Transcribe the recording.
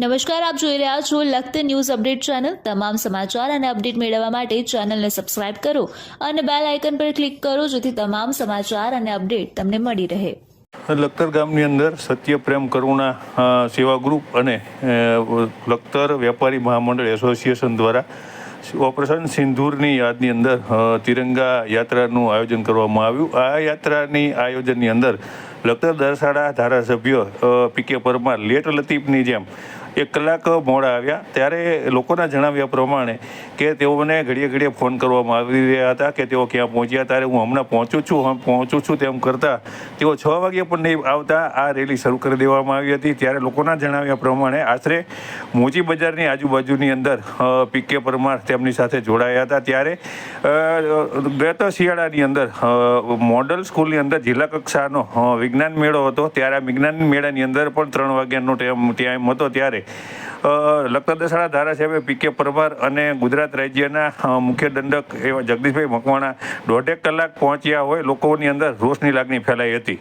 નમસ્કાર, આપ જોઈ રહ્યા છો લખત ન્યૂઝ અપડેટ ચેનલ. તમામ સમાચાર અને અપડેટ મેળવવા માટે ચેનલને સબસ્ક્રાઇબ કરો અને બેલ આઇકન પર ક્લિક કરો જેથી તમામ સમાચાર અને અપડેટ તમને મળી રહે. લખતર ગામની અંદર સત્ય, પ્રેમ, કરુણા સેવા ગ્રુપ અને લખતર વેપારી મહામંડળ એસોસિએશન દ્વારા ઓપરેશન સિંધુરની યાદની અંદર તિરંગા યાત્રાનું આયોજન કરવામાં આવ્યું. આ યાત્રાની આયોજનની અંદર લખતર દરસાડા ધારાસભ્ય પીકે પરમાર, લેટ લતીફની જેમ એક કલાક મોડા આવ્યા. ત્યારે લોકોના જણાવ્યા પ્રમાણે કે તેઓને ઘડીએ ઘડીએ ફોન કરવામાં આવી રહ્યા હતા કે તેઓ ક્યાં પહોંચ્યા. ત્યારે હું હમણાં પહોંચું છું, હમ, પહોંચું છું તેમ કરતાં તેઓ છ વાગ્યે પણ નહીં આવતા. આ રેલી શરૂ કરી દેવામાં આવી હતી. ત્યારે લોકોના જણાવ્યા પ્રમાણે આશરે મોચી બજારની આજુબાજુની અંદર પીકે પરમાર તેમની સાથે જોડાયા હતા. ત્યારે ગત શિયાળાની અંદર મોડલ સ્કૂલની અંદર જિલ્લા કક્ષાનો વિજ્ઞાન મેળો હતો. ત્યારે આ વિજ્ઞાન મેળાની અંદર પણ ત્રણ વાગ્યાનો ટાઈમ ટાઈમ હતો. ત્યારે અ, લખતર ધારાસભ્ય પી કે પરમાર અને ગુજરાત રાજ્યના મુખ્ય દંડક એવા જગદીશભાઈ મકવાણા દોઢેક કલાક પહોંચ્યા હોય લોકોની અંદર રોષની લાગણી ફેલાઈ હતી.